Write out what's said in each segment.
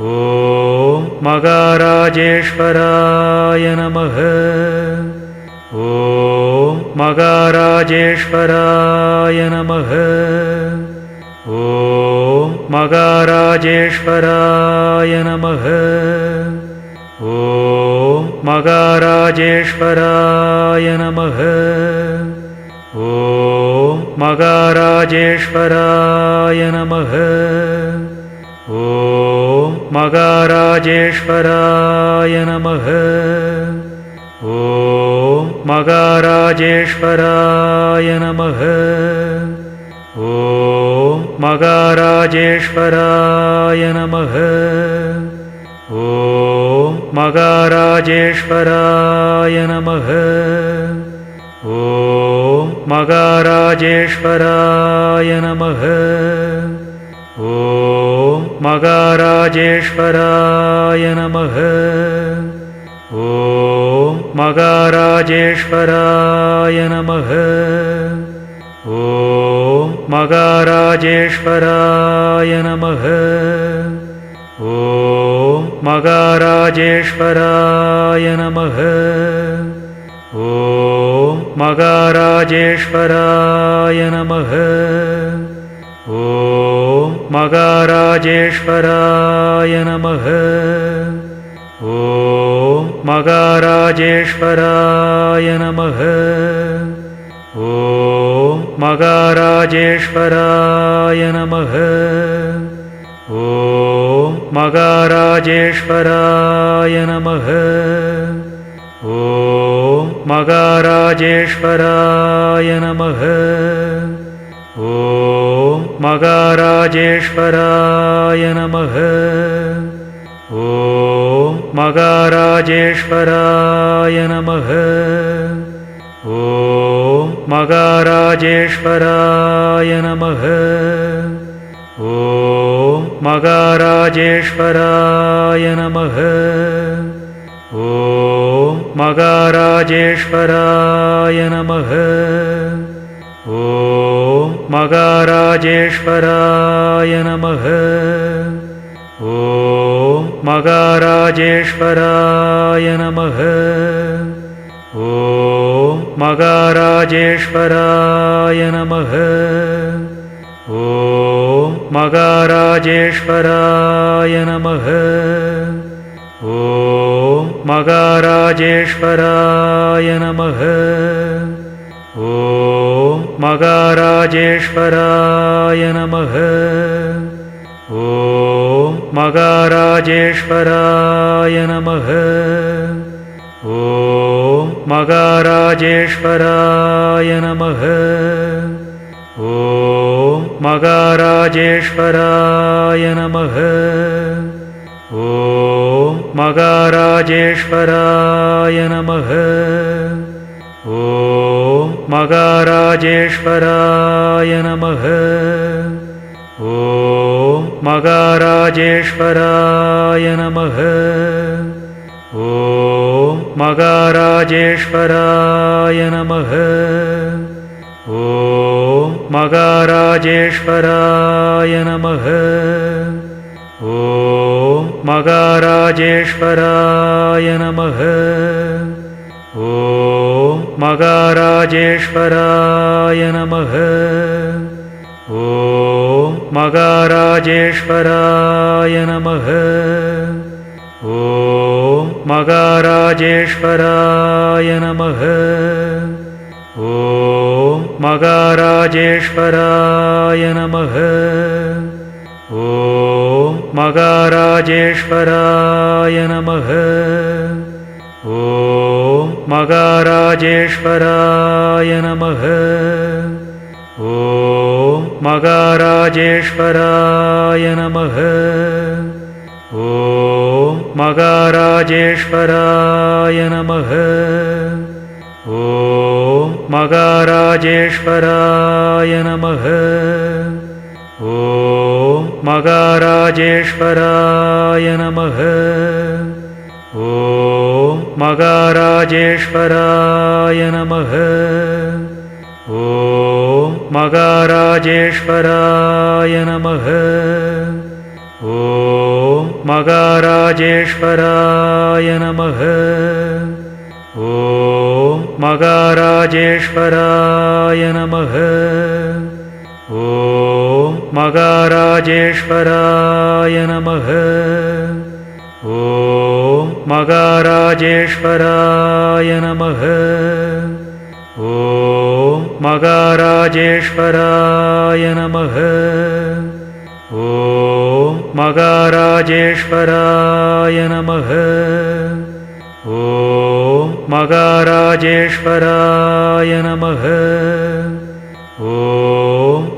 ॐ मगाराजेश्वराय नमः। ॐ मगाराजेश्वराय नमः। ॐ मगाराजेश्वराय नमः। ॐ मगाराजेश्वराय नमः। ॐ मगाराजेश्वराय नमः मगाराजेश्वराय नमः। ॐ मगाराजेश्वराय नमः। ॐ मगाराजेश्वराय नमः। ॐ मगाराजेश्वराय मगाराजेश्वराय नमः। ॐ मगाराजेश्वराय नमः। ॐ मगाराजेश्वराय नमः। ॐ मगाराजेश्वराय नमः। ॐ मगाराजेश्वराय नमः मगाराजेश्वराय नमः। ॐ मगाराजेश्वराय नमः। ॐ मगाराजेश्वराय नमः। ॐ मगाराजेश्वराय नमः। ॐ मगाराजेश्वराय नमः मगाराजेश्वराय नमः। ॐ मगाराजेश्वराय नमः। ॐ मगाराजेश्वराय नमः। ॐ मगाराजेश्वराय नमः। ॐ मगाराजेश्वराय नमः मगाराजेश्वराय नमः। ॐ मगाराजेश्वराय नमः। ॐ मगाराजेश्वराय नमः। ॐ मगाराजेश्वराय मगाराजेश्वराय नमः। ॐ मगाराजेश्वराय नमः। ॐ मगाराजेश्वराय नमः। ॐ मगाराजेश्वराय नमः। ॐ मगाराजेश्वराय नमः ॐ मगाराजेश्वराय नमः। ॐ मगाराजेश्वराय नमः। ॐ मगाराजेश्वराय नमः। ॐ मगाराजेश्वराय नमः। ॐ मगाराजेश्वराय नमः ॐ मगाराजेश्वराय नमः। ॐ मगाराजेश्वराय नमः। ॐ मगाराजेश्वराय मगाराजेश्वराय नमः। ॐ मगाराजेश्वराय नमः। ॐ मगाराजेश्वराय नमः। ॐ मगाराजेश्वराय नमः। ॐ मगाराजेश्वराय मगाराजेश्वराय नमः। ॐ मगाराजेश्वराय नमः। ॐ मगाराजेश्वराय नमः। ॐ मगाराजेश्वराय नमः। ॐ मगाराजेश्वराय नमः।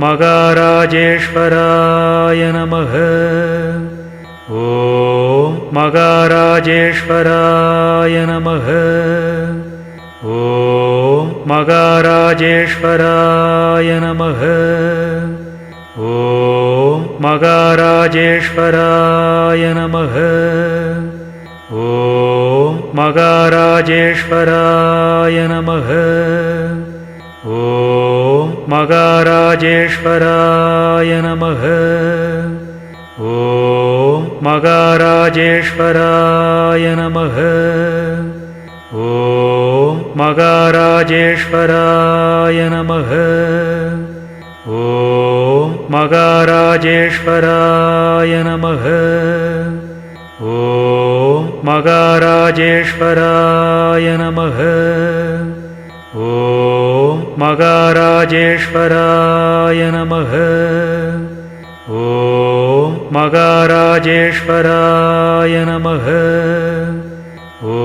मगाराजेश्वराय नमः। ॐ मगाराजेश्वराय नमः। ॐ मगाराजेश्वराय नमः। ॐ मगाराजेश्वराय नमः। ॐ मगाराजेश्वराय नमः। मगाराजेश्वराय नमः। ॐ मगाराजेश्वराय नमः। ॐ मगाराजेश्वराय नमः। ॐ मगाराजेश्वराय नमः। ॐ मगाराजेश्वराय नमः। ॐ मगाराजेश्वराय नमः। ॐ मगाराजेश्वराय नमः। ॐ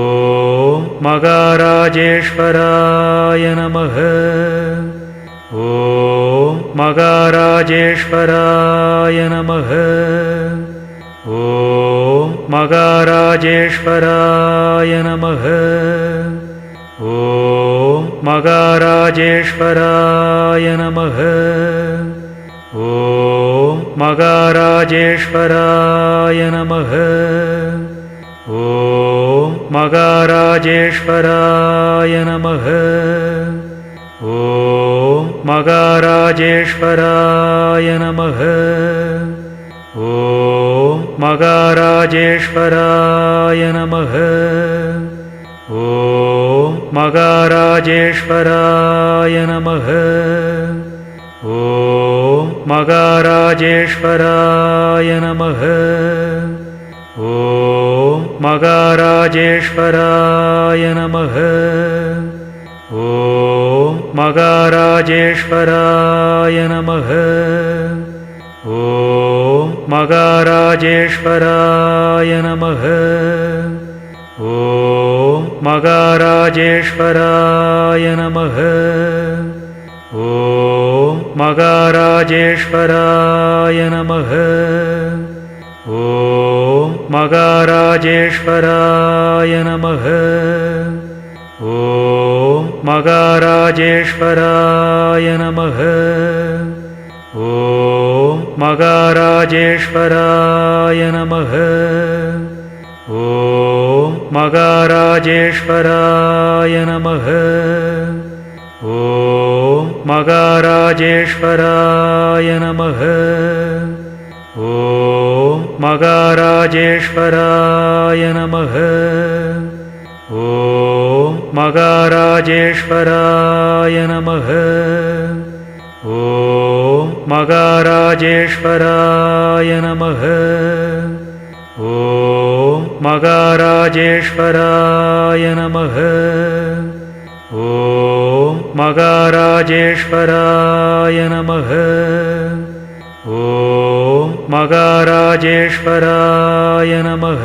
मगाराजेश्वराय नमः। ॐ माजेश्वरा राजेश्वराय नमः। ॐ माजेश्वराय नमः। ॐ माजेश्वराय नमः। ॐ माजेश्वराय नमः। ॐ माश्वरा राय नमः। ॐ मगाराजेश्वराय नमः। ॐ मगाराजेश्वराय नमः। ॐ मगाराजेश्वराय नमः। ॐ मगाराजेश्वराय नमः। ॐ मगाराजेश्वराय य नमः। ॐ माजेश्वराय नमः। ॐ माजेश्वराय नमः। ॐ माजेश्वराय नमः। ॐ माजेश्वराय नमः। ॐ माजेश्वराय नमः। मगाराजेश्वराय नमः। ॐ मगाराजेश्वराय नमः। ॐ मगाराजेश्वराय नमः। ॐ मगाराजेश्वराय नमः। ॐ मगाराजेश्वराय नमः। ॐ मगाराजेश्वराय नमः। ॐ मगाराजेश्वराय नमः।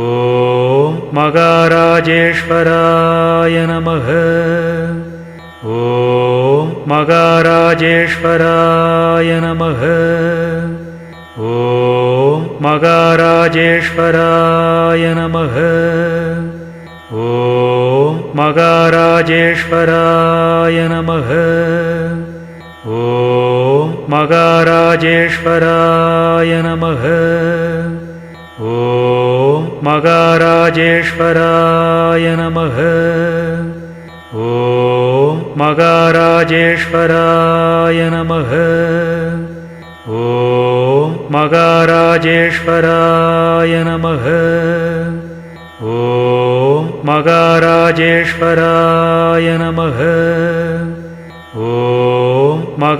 ॐ मगाराजेश्वराय नमः। ॐ माजेश्वरा राजेश्वराय नमः। ॐ मेश्वराय नमः। ॐ माजेश्वराय नमः। ॐ माजेश्वराय नमः। ॐ माजेश्वराय नमः। ॐ मा